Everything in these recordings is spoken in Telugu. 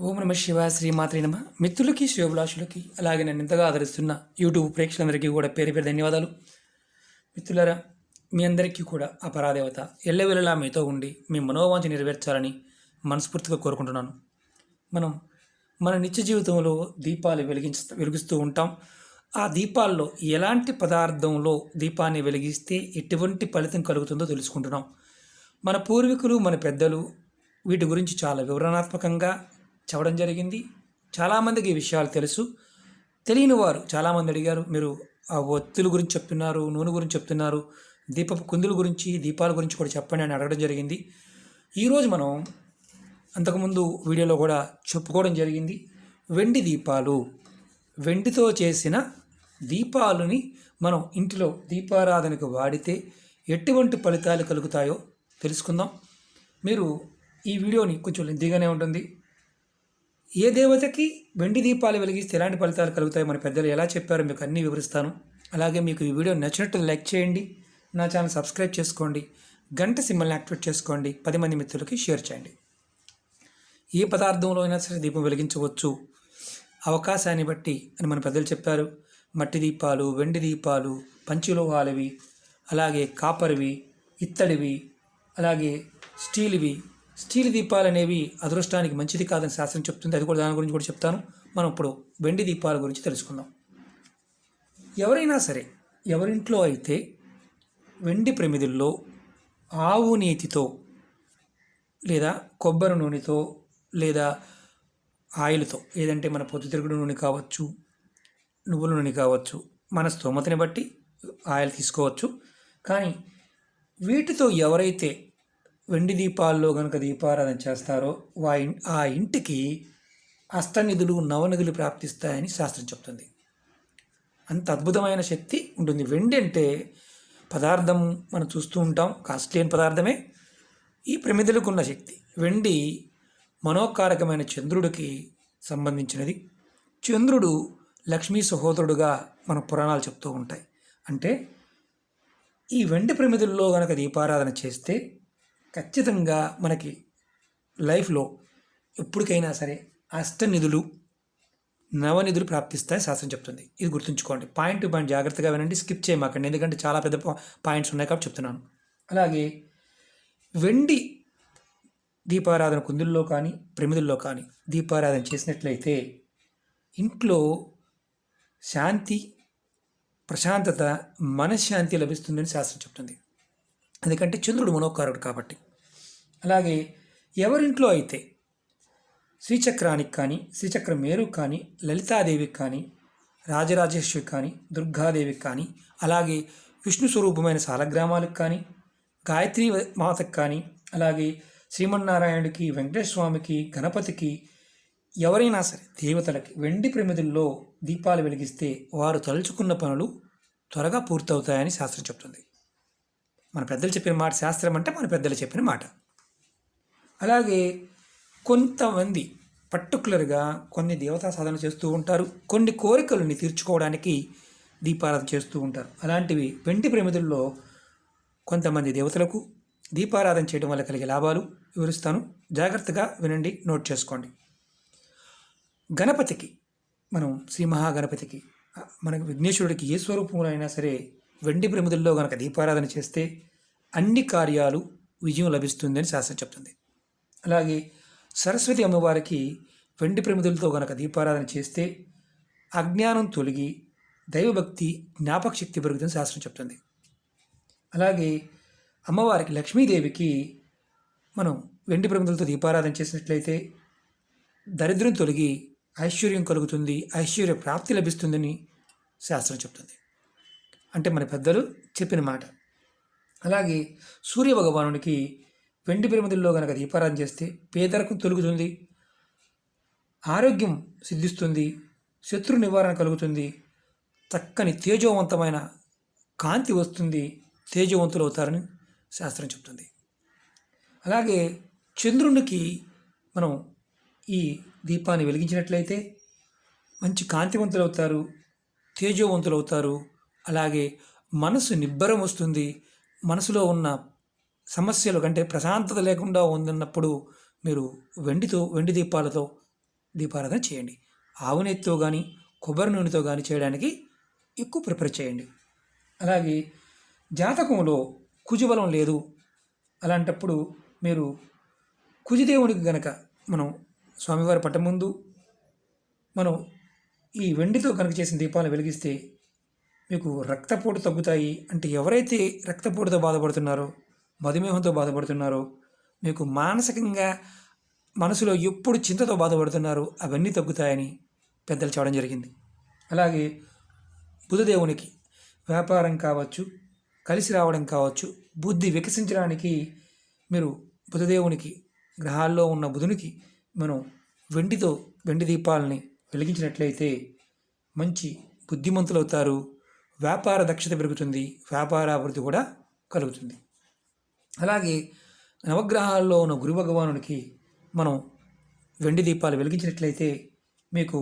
ఓం నమ శివ శ్రీమాత్రి నమ. మిత్రులకి శివభిలాషులకి అలాగే నన్ను ఎంతగా ఆదరిస్తున్న యూట్యూబ్ ప్రేక్షకులందరికీ కూడా పేరు పేరు ధన్యవాదాలు. మిత్రులరా మీ అందరికీ కూడా అపరాదేవత ఎల్లవెల్లలా మీతో ఉండి మీ మనోవాంఛ నెరవేర్చాలని మనస్ఫూర్తిగా కోరుకుంటున్నాను. మనం మన నిత్య జీవితంలో దీపాలు వెలిగించ వెలిగిస్తూ ఉంటాం. ఆ దీపాల్లో ఎలాంటి పదార్థంలో దీపాన్ని వెలిగిస్తే ఎటువంటి ఫలితం కలుగుతుందో తెలుసుకుంటున్నాం. మన పూర్వీకులు మన పెద్దలు వీటి గురించి చాలా వివరణాత్మకంగా చెప్పడం జరిగింది. చాలామందికి ఈ విషయాలు తెలుసు. తెలియని వారు చాలామంది అడిగారు మీరు ఆ ఒత్తుల గురించి చెప్తున్నారు నూనె గురించి చెప్తున్నారు దీపపు కుందుల గురించి దీపాల గురించి కూడా చెప్పండి అని అడగడం జరిగింది. ఈరోజు మనం అంతకుముందు వీడియోలో కూడా చెప్పుకోవడం జరిగింది. వెండి దీపాలు. వెండితో చేసిన దీపాలని మనం ఇంటిలో దీపారాధనకు వాడితే ఎటువంటి ఫలితాలు కలుగుతాయో తెలుసుకుందాం. మీరు ఈ వీడియోని కొంచెం లెంతీగానే ఉంటుంది. ఏ దేవతకి వెండి దీపాలు వెలిగిస్తే ఎలాంటి ఫలితాలు కలుగుతాయో? మన పెద్దలు ఎలా చెప్పారో మీకు అన్నీ వివరిస్తాను. అలాగే మీకు ఈ వీడియో నచ్చినట్టు లైక్ చేయండి. నా ఛానల్ సబ్స్క్రైబ్ చేసుకోండి. గంట సింబల్ని యాక్టివేట్ చేసుకోండి. పది మంది మిత్రులకి షేర్ చేయండి. ఏ పదార్థంలో అయినా సరే దీపం వెలిగించవచ్చు. అవకాశాన్ని బట్టి అని మన పెద్దలు చెప్పారు. మట్టి దీపాలు వెండి దీపాలు పంచులోహాలవి అలాగే కాపర్వి ఇత్తడివి అలాగే స్టీల్వి స్టీల్ దీపాలు అనేవి అదృష్టానికి మంచిది కాదని శాస్త్రం చెప్తుంది. అది కూడా దాని గురించి కూడా చెప్తాను. మనం ఇప్పుడు వెండి దీపాల గురించి తెలుసుకుందాం. ఎవరైనా సరే ఎవరింట్లో అయితే వెండి ప్రమిదుల్లో ఆవు నీతితో లేదా కొబ్బరి నూనెతో లేదా ఆయిల్తో ఏదంటే మన పొద్దుతిరుగుడు నూనె కావచ్చు నువ్వుల నూనె కావచ్చు మన స్తోమతని బట్టి ఆయిల్ తీసుకోవచ్చు. కానీ వీటితో ఎవరైతే వెండి దీపాల్లో కనుక దీపారాధన చేస్తారో వా ఆ ఇంటికి అష్టనిధులు నవనిధులు ప్రాప్తిస్తాయని శాస్త్రం చెప్తుంది. అంత అద్భుతమైన శక్తి ఉంటుంది. వెండి అంటే పదార్థం మనం చూస్తూ ఉంటాం. కాస్ట్లీ అయిన పదార్థమే. ఈ ప్రమిదలకు ఉన్న శక్తి. వెండి మనోకారకమైన చంద్రుడికి సంబంధించినది. చంద్రుడు లక్ష్మీ సహోదరుడుగా మన పురాణాలు చెప్తూ ఉంటాయి. అంటే ఈ వెండి ప్రమిదల్లో కనుక దీపారాధన చేస్తే ఖచ్చితంగా మనకి లైఫ్లో ఎప్పటికైనా సరే అష్టనిధులు నవనిధులు ప్రాప్తిస్తాయి శాస్త్రం చెప్తుంది. ఇది గుర్తుంచుకోండి. పాయింట్ టు పాయింట్ జాగ్రత్తగా వినండి. స్కిప్ చేయమాకండి. ఎందుకంటే చాలా పెద్ద పాయింట్స్ ఉన్నాయి కాబట్టి చెప్తున్నాను. అలాగే వెండి దీపారాధన కుందుల్లో కానీ ప్రమిదుల్లో కానీ దీపారాధన చేసినట్లయితే ఇంట్లో శాంతి ప్రశాంతత మనశ్శాంతి లభిస్తుందని శాస్త్రం చెప్తుంది. ఎందుకంటే చంద్రుడు మనోకారుడు కాబట్టి. అలాగే ఎవరింట్లో అయితే శ్రీచక్రానికి కానీ శ్రీచక్ర మేరు కానీ లలితాదేవికి కానీ రాజరాజేశ్వరికి కానీ దుర్గాదేవికి కానీ అలాగే విష్ణు స్వరూపమైన సాలగ్రామాలకు కానీ గాయత్రి మాతకు కానీ అలాగే శ్రీమన్నారాయణుడికి వెంకటేశ్వర స్వామికి గణపతికి ఎవరైనా సరే దేవతలకి వెండి ప్రమిదుల్లో దీపాలు వెలిగిస్తే వారు తలుచుకున్న పనులు త్వరగా పూర్తవుతాయని శాస్త్రం చెప్తుంది. మన పెద్దలు చెప్పిన మాట శాస్త్రం అంటే మన పెద్దలు చెప్పిన మాట. అలాగే కొంతమంది పర్టికులర్గా కొన్ని దేవతా సాధన చేస్తూ ఉంటారు. కొన్ని కోరికలని తీర్చుకోవడానికి దీపారాధన చేస్తూ ఉంటారు. అలాంటివి వెండి ప్రమిదుల్లో కొంతమంది దేవతలకు దీపారాధన చేయడం వల్ల కలిగే లాభాలు వివరిస్తాను. జాగ్రత్తగా వినండి నోట్ చేసుకోండి. గణపతికి మనం శ్రీ మహాగణపతికి ఆ, మనకు విఘ్నేశ్వరుడికి ఏ స్వరూపంలో అయినా సరే వెండి ప్రమిదల్లో గనక దీపారాధన చేస్తే అన్ని కార్యాలు విజయం లభిస్తుందని శాస్త్రం చెప్తుంది. అలాగే సరస్వతి అమ్మవారికి వెండి ప్రమిదులతో గనక దీపారాధన చేస్తే అజ్ఞానం తొలగి దైవభక్తి జ్ఞాపక శక్తి పెరుగుతుందని శాస్త్రం చెప్తుంది. అలాగే అమ్మవారికి లక్ష్మీదేవికి మనం వెండి ప్రమిదలతో దీపారాధన చేసినట్లయితే దరిద్రం తొలగి ఐశ్వర్యం కలుగుతుంది ఐశ్వర్య ప్రాప్తి లభిస్తుందని శాస్త్రం చెప్తుంది. అంటే మన పెద్దలు చెప్పిన మాట. అలాగే సూర్య భగవానుడికి వెండి పిరమిదుల్లో కనుక దీపారాధన చేస్తే పేదరికం తొలుగుతుంది ఆరోగ్యం సిద్ధిస్తుంది శత్రు నివారణ కలుగుతుంది చక్కని తేజోవంతమైన కాంతి వస్తుంది తేజవంతులు అవుతారని శాస్త్రం చెప్తుంది. అలాగే చంద్రునికి మనం ఈ దీపాన్ని వెలిగించినట్లయితే మంచి కాంతివంతులు అవుతారు తేజోవంతులు అవుతారు అలాగే మనసు నిబ్బరం వస్తుంది. మనసులో ఉన్న సమస్యలు కంటే ప్రశాంతత లేకుండా ఉందన్నప్పుడు మీరు వెండితో వెండి దీపాలతో దీపారాధన చేయండి. ఆవునెత్తితో కానీ కొబ్బరి నూనెతో కానీ చేయడానికి ఎక్కువ ప్రిపేర్ చేయండి. అలాగే జాతకంలో కుజబలం లేదు. అలాంటప్పుడు మీరు కుజదేవునికి గనక మనం స్వామివారి పట్టం ముందు మనం ఈ వెండితో కనుక చేసిన దీపాలను వెలిగిస్తే మీకు రక్తపోటు తగ్గుతాయి అంటే ఎవరైతే రక్తపోటుతో బాధపడుతున్నారో మధుమేహంతో బాధపడుతున్నారో మీకు మానసికంగా మనసులో ఎప్పుడు చింతతో బాధపడుతున్నారో అవన్నీ తగ్గుతాయని పెద్దలు చెప్పడం జరిగింది. అలాగే బుధదేవునికి వ్యాపారం కావచ్చు కలిసి రావడం కావచ్చు బుద్ధి వికసించడానికి మీరు బుధదేవునికి గ్రహాల్లో ఉన్న బుధునికి మనం వెండితో వెండి దీపాలని వెలిగించినట్లయితే మంచి బుద్ధిమంతులు అవుతారు వ్యాపార దక్షత పెరుగుతుంది వ్యాపార అభివృద్ధి కూడా కలుగుతుంది. అలాగే నవగ్రహాల్లో ఉన్న గురు భగవానుడికి మనం వెండి దీపాలు వెలిగించినట్లయితే మీకు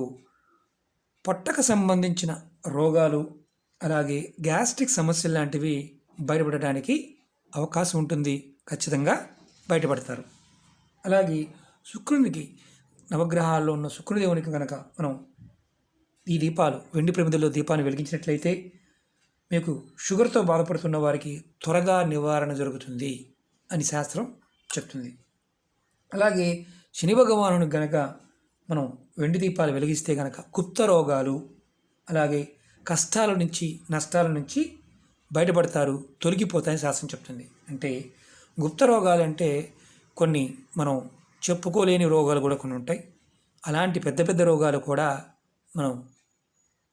పొట్టకు సంబంధించిన రోగాలు అలాగే గ్యాస్ట్రిక్ సమస్యలు లాంటివి బయటపడడానికి అవకాశం ఉంటుంది. ఖచ్చితంగా బయటపడతారు. అలాగే శుక్రునికి నవగ్రహాల్లో ఉన్న శుక్రదేవునికి కనుక మనం ఈ దీపాలు వెండి ప్రమిదల్లో దీపాన్ని వెలిగించినట్లయితే మీకు షుగర్తో బాధపడుతున్న వారికి త్వరగా నివారణ జరుగుతుంది అని శాస్త్రం చెప్తుంది. అలాగే శని భగవానుని గనక మనం వెండి దీపాలు వెలిగిస్తే గనక గుప్త రోగాలు అలాగే కష్టాల నుంచి నష్టాల నుంచి బయటపడతారు తొలగిపోతాయని శాస్త్రం చెప్తుంది. అంటే గుప్త రోగాలు అంటే కొన్ని మనం చెప్పుకోలేని రోగాలు కూడా కొన్ని ఉంటాయి. అలాంటి పెద్ద పెద్ద రోగాలు కూడా మనం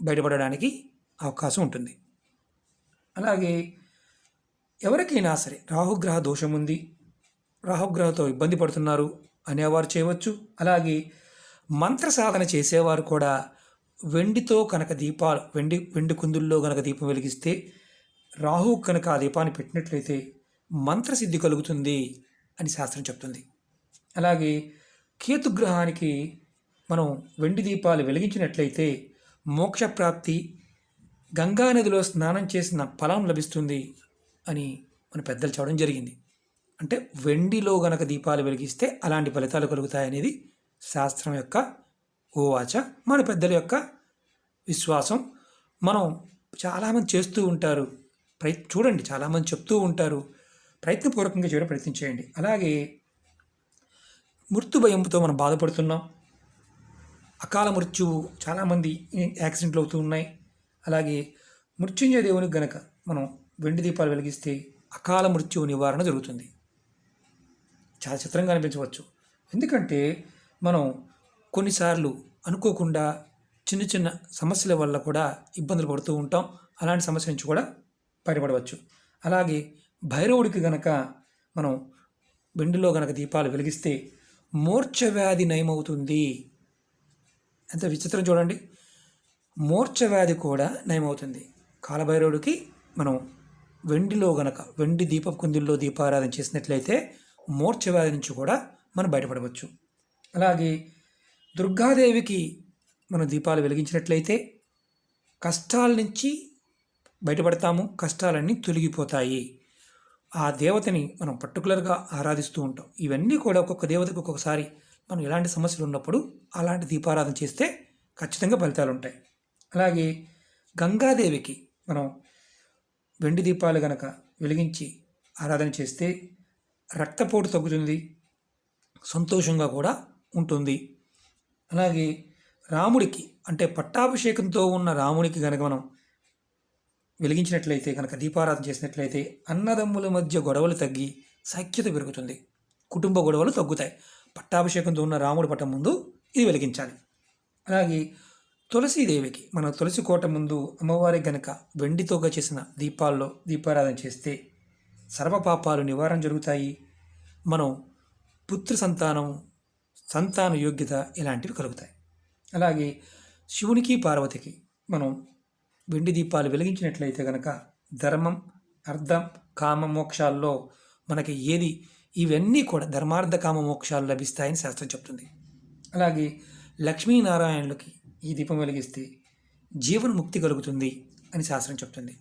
బయటపడడానికి అవకాశం ఉంటుంది. అలాగే ఎవరికైనా సరే రాహుగ్రహ దోషం ఉంది. రాహుగ్రహతో ఇబ్బంది పడుతున్నారు అనేవారు చేయవచ్చు. అలాగే మంత్ర సాధన చేసేవారు కూడా వెండితో కనుక దీపాలు వెండి వెండి కుందుల్లో కనుక దీపం వెలిగిస్తే రాహు కనుక ఆ దీపాన్ని పెట్టినట్లయితే మంత్రసిద్ధి కలుగుతుంది అని శాస్త్రం చెప్తుంది. అలాగే కేతుగ్రహానికి మనం వెండి దీపాలు వెలిగించినట్లయితే మోక్షప్రాప్తి గంగా నదిలో స్నానం చేసిన ఫలం లభిస్తుంది అని మన పెద్దలు చెప్పడం జరిగింది. అంటే వెండిలో గనక దీపాలు వెలిగిస్తే అలాంటి ఫలితాలు కలుగుతాయనేది శాస్త్రం యొక్క ఓవాచ. మన పెద్దల యొక్క విశ్వాసం. మనం చాలామంది చేస్తూ ఉంటారు. ప్రయ చూడండి చాలామంది చెప్తూ ఉంటారు. ప్రయత్నపూర్వకంగా చేయడం ప్రయత్నం చేయండి. అలాగే మృత్యు భయంతో మనం బాధపడుతున్నాం. అకాల మృత్యువు చాలామంది యాక్సిడెంట్లు అవుతూ ఉన్నాయి. అలాగే మృత్యుంజయ దేవునికి గనక మనం వెండి దీపాలు వెలిగిస్తే అకాల మృత్యువు నివారణ జరుగుతుంది. చాలా చిత్రంగా అనిపించవచ్చు. ఎందుకంటే మనం కొన్నిసార్లు అనుకోకుండా చిన్న చిన్న సమస్యల వల్ల కూడా ఇబ్బందులు పడుతూ ఉంటాం. అలాంటి సమస్య నుంచి కూడా బయటపడవచ్చు. అలాగే భైరవుడికి గనక మనం వెండిలో గనక దీపాలు వెలిగిస్తే మూర్ఛ వ్యాధి నయమవుతుంది. ఎంత విచిత్రం చూడండి. మూర్చ వ్యాధి కూడా నయమవుతుంది. కాలభైరవుడికి మనం వెండిలో గనక వెండి దీప కుందుల్లో దీపారాధన చేసినట్లయితే మూర్చ వ్యాధి నుంచి కూడా మనం బయటపడవచ్చు. అలాగే దుర్గాదేవికి మనం దీపాలు వెలిగించినట్లయితే కష్టాల నుంచి బయటపడతాము కష్టాలన్నీ తొలగిపోతాయి. ఆ దేవతని మనం పర్టికులర్గా ఆరాధిస్తూ ఉంటాం. ఇవన్నీ కూడా ఒక్కొక్క దేవతకు ఒక్కొక్కసారి మనం ఎలాంటి సమస్యలు ఉన్నప్పుడు అలాంటి దీపారాధన చేస్తే ఖచ్చితంగా ఫలితాలు ఉంటాయి అలాగే గంగాదేవికి మనం వెండి దీపాలు గనక వెలిగించి ఆరాధన చేస్తే రక్తపోటు తగ్గుతుంది సంతోషంగా కూడా ఉంటుంది. అలాగే రాముడికి అంటే పట్టాభిషేకంతో ఉన్న రాముడికి కనుక మనం వెలిగించినట్లయితే కనుక దీపారాధన చేసినట్లయితే అన్నదమ్ముల మధ్య గొడవలు తగ్గి సఖ్యత పెరుగుతుంది. కుటుంబ గొడవలు తగ్గుతాయి. పట్టాభిషేకంతో ఉన్న రాముడి పట్టం ముందు ఇది వెలిగించాలి. అలాగే తులసీదేవికి మన తులసి కోట ముందు అమ్మవారికి గనక వెండితోగా చేసిన దీపాల్లో దీపారాధన చేస్తే సర్వపాపాలు నివారణ జరుగుతాయి. మనం పుత్ర సంతానం సంతాన యోగ్యత ఇలాంటివి కలుగుతాయి. అలాగే శివునికి పార్వతికి మనం వెండి దీపాలు వెలిగించినట్లయితే కనుక ధర్మం అర్థం కామ మోక్షాల్లో మనకి ఏది ఇవన్నీ కూడా ధర్మార్థ కామ మోక్షాలు లభిస్తాయని శాస్త్రం చెప్తుంది. అలాగే లక్ష్మీనారాయణులకి ఈ దీపం వెలిగిస్తే జీవన ముక్తి కలుగుతుంది అని శాస్త్రం చెప్తుంది.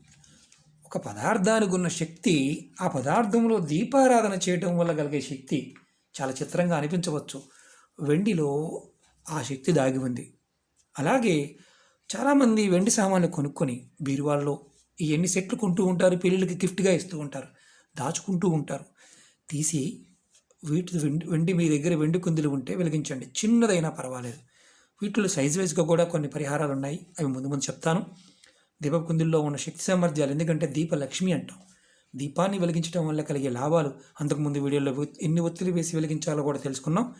ఒక పదార్థానికి ఉన్న శక్తి ఆ పదార్థంలో దీపారాధన చేయటం వల్ల కలిగే శక్తి చాలా చిత్రంగా అనిపించవచ్చు. వెండిలో ఆ శక్తి దాగి ఉంది. అలాగే చాలామంది వెండి సామాన్లు కొనుక్కొని బీరువాల్లో ఈ ఎన్ని సెట్లు కొంటూ ఉంటారు పెళ్ళిళ్ళకి గిఫ్ట్గా ఇస్తూ ఉంటారు దాచుకుంటూ ఉంటారు. తీసి వీటి వెండి వెండి మీ దగ్గర వెండి కుందులు ఉంటే వెలిగించండి. చిన్నదైనా పర్వాలేదు. వీటిలో సైజ్ వైజ్గా కూడా కొన్ని పరిహారాలు ఉన్నాయి. అవి ముందు ముందు చెప్తాను. దీపకుందుల్లో ఉన్న శక్తి సామర్థ్యాలు ఎందుకంటే దీప లక్ష్మి అంటాం. దీపాన్ని వెలిగించడం వల్ల కలిగే లాభాలు అంతకుముందు వీడియోలో ఎన్ని ఒత్తిడి వేసి వెలిగించాలో కూడా తెలుసుకున్నాం.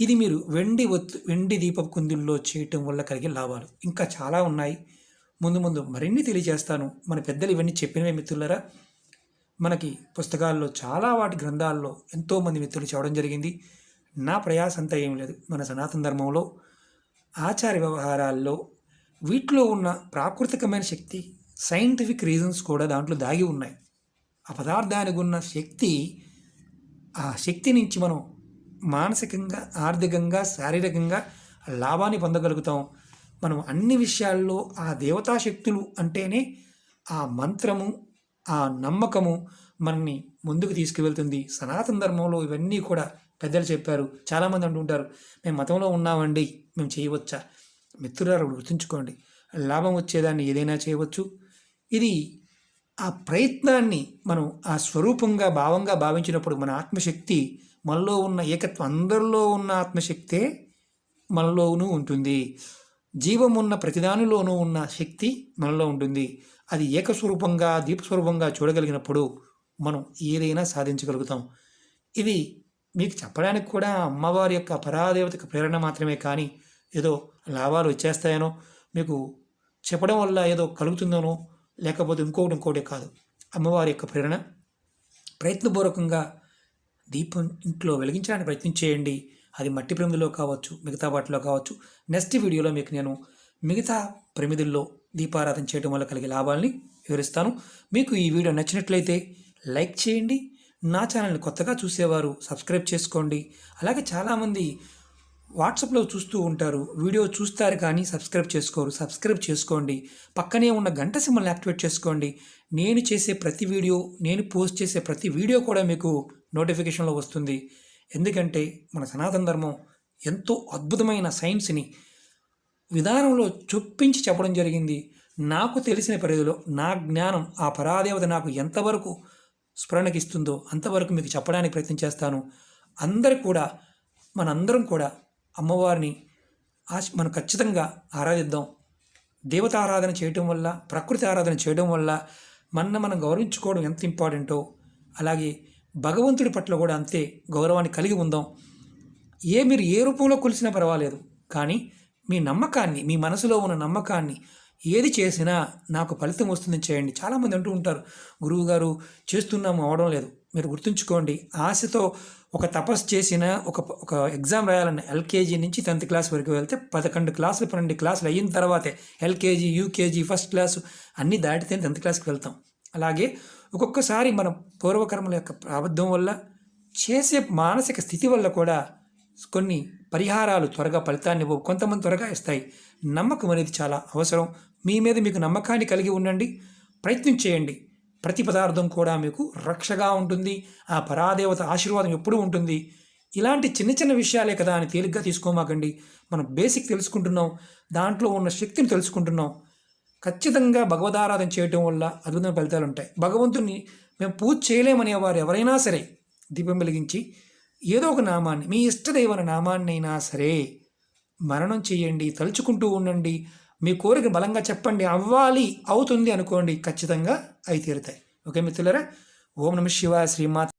ఇది మీరు వెండి ఒత్తు వెండి దీపపు కుందుల్లో చేయటం వల్ల కలిగే లాభాలు ఇంకా చాలా ఉన్నాయి. ముందు ముందు మరిన్ని తెలియజేస్తాను. మన పెద్దలు ఇవన్నీ చెప్పినవే మిత్రులరా. మనకి పుస్తకాల్లో చాలా వాటి గ్రంథాల్లో ఎంతోమంది మిత్రులు చెప్పడం జరిగింది. నా ప్రయాస అంతా ఏం లేదు. మన సనాతన ధర్మంలో ఆచార వ్యవహారాల్లో వీటిలో ఉన్న ప్రాకృతికమైన శక్తి సైంటిఫిక్ రీజన్స్ కూడా దాంట్లో దాగి ఉన్నాయి. ఆ పదార్థానికి ఉన్న శక్తి ఆ శక్తి నుంచి మనం మానసికంగా ఆర్థికంగా శారీరకంగా లాభాన్ని పొందగలుగుతాం. మనం అన్ని విషయాల్లో ఆ దేవతా శక్తులు అంటేనే ఆ మంత్రము ఆ నమ్మకము మనల్ని ముందుకు తీసుకువెళ్తుంది. సనాతన ధర్మంలో ఇవన్నీ కూడా పెద్దలు చెప్పారు. చాలామంది అంటుంటారు మేము మతంలో ఉన్నామండి మేము చేయవచ్చా? మిత్రులారు గుర్తుంచుకోండి లాభం వచ్చేదాన్ని ఏదైనా చేయవచ్చు. ఇది ఆ ప్రయత్నాన్ని మనం ఆ స్వరూపంగా భావంగా భావించినప్పుడు మన ఆత్మశక్తి మనలో ఉన్న ఏకత్వం అందరిలో ఉన్న ఆత్మశక్తే మనలోనూ ఉంటుంది. జీవం ఉన్న ప్రతిదానిలోనూ ఉన్న శక్తి మనలో ఉంటుంది. అది ఏకస్వరూపంగా దీపస్వరూపంగా చూడగలిగినప్పుడు మనం ఏదైనా సాధించగలుగుతాం. ఇది మీకు చెప్పడానికి కూడా అమ్మవారి యొక్క పరాదేవతకు ప్రేరణ మాత్రమే కానీ ఏదో లాభాలు వచ్చేస్తాయనో మీకు చెప్పడం వల్ల ఏదో కలుగుతుందనో లేకపోతే ఇంకొకటి ఇంకోటి కాదు. అమ్మవారి యొక్క ప్రేరణ ప్రయత్నపూర్వకంగా దీపం ఇంట్లో వెలిగించడానికి ప్రయత్నం చేయండి. అది మట్టి ప్రమిదిలో కావచ్చు మిగతా వాటిలో కావచ్చు. నెక్స్ట్ వీడియోలో మీకు నేను మిగతా ప్రమిదుల్లో దీపారాధన చేయడం వల్ల కలిగే లాభాలని వివరిస్తాను. మీకు ఈ వీడియో నచ్చినట్లయితే లైక్ చేయండి. నా ఛానల్ని కొత్తగా చూసేవారు సబ్స్క్రైబ్ చేసుకోండి. అలాగే చాలామంది వాట్సాప్లో చూస్తూ ఉంటారు. వీడియో చూస్తారు కానీ సబ్స్క్రైబ్ చేసుకోరు. సబ్స్క్రైబ్ చేసుకోండి. పక్కనే ఉన్న గంట సింబల్ని యాక్టివేట్ చేసుకోండి. నేను చేసే ప్రతి వీడియో నేను పోస్ట్ చేసే ప్రతి వీడియో కూడా మీకు నోటిఫికేషన్లో వస్తుంది. ఎందుకంటే మన సనాతన ధర్మం ఎంతో అద్భుతమైన సైన్స్ని విధానంలో చొప్పించి చెప్పడం జరిగింది. నాకు తెలిసిన పరిధిలో నా జ్ఞానం ఆ పరాదేవత నాకు ఎంతవరకు స్ఫురణకిస్తుందో అంతవరకు మీకు చెప్పడానికి ప్రయత్నం చేస్తాను. అందరు కూడా మనందరం కూడా అమ్మవారిని ఆశ మనం ఖచ్చితంగా ఆరాధిద్దాం. దేవత ఆరాధన చేయటం వల్ల ప్రకృతి ఆరాధన చేయడం వల్ల మన మనం గౌరవించుకోవడం ఎంత ఇంపార్టెంటో అలాగే భగవంతుడి పట్ల కూడా అంతే గౌరవాన్ని కలిగి ఉందాం. ఏ మీరు ఏ రూపంలో కొలిసినా పర్వాలేదు కానీ మీ నమ్మకాన్ని మీ మనసులో ఉన్న నమ్మకాన్ని ఏది చేసినా నాకు ఫలితం వస్తుందని చేయండి. చాలామంది అంటూ ఉంటారు గురువు గారు చేస్తున్నాము అవడం లేదు. మీరు గుర్తుంచుకోండి ఆశతో ఒక తపస్సు చేసిన ఒక ఒక ఎగ్జామ్ రాయాలన్న ఎల్కేజీ నుంచి టెన్త్ క్లాస్ వరకు వెళ్తే పదకొండు క్లాసులు పన్నెండు క్లాసులు అయిన తర్వాతే ఎల్కేజీ యూకేజీ ఫస్ట్ క్లాసు అన్నీ దాటితే టెన్త్ క్లాస్కి వెళ్తాం. అలాగే ఒక్కొక్కసారి మన పూర్వకర్మల యొక్క ప్రాబద్ధం వల్ల చేసే మానసిక స్థితి వల్ల కూడా కొన్ని పరిహారాలు త్వరగా ఫలితాన్ని ఇవ్వవు కొంతమంది త్వరగా ఇస్తాయి. నమ్మకం అనేది చాలా అవసరం. మీ మీద మీకు నమ్మకాన్ని కలిగి ఉండండి. ప్రయత్నం చేయండి. ప్రతి పదార్థం కూడా మీకు రక్షగా ఉంటుంది. ఆ పరాదేవత ఆశీర్వాదం ఎప్పుడూ ఉంటుంది. ఇలాంటి చిన్న చిన్న విషయాలే కదా అని తేలిగ్గా తీసుకోమాకండి. మనం బేసిక్ తెలుసుకుంటున్నాం. దాంట్లో ఉన్న శక్తిని తెలుసుకుంటున్నాం. ఖచ్చితంగా భగవదారాధన చేయటం వల్ల అద్భుతమైన ఫలితాలు ఉంటాయి. భగవంతుని మేము పూజ చేయలేమనే వారు ఎవరైనా సరే. దీపం వెలిగించి ఏదో ఒక నామాన్ని మీ ఇష్టదైవన నామాన్ని అయినా సరే మరణం చేయండి తలుచుకుంటూ ఉండండి. మీ కోరిక బలంగా చెప్పండి అవ్వాలి అవుతుంది అనుకోండి ఖచ్చితంగా అవి తీరుతాయి. ఓకే మిత్రులరా? ఓం నమ శివ శ్రీమాత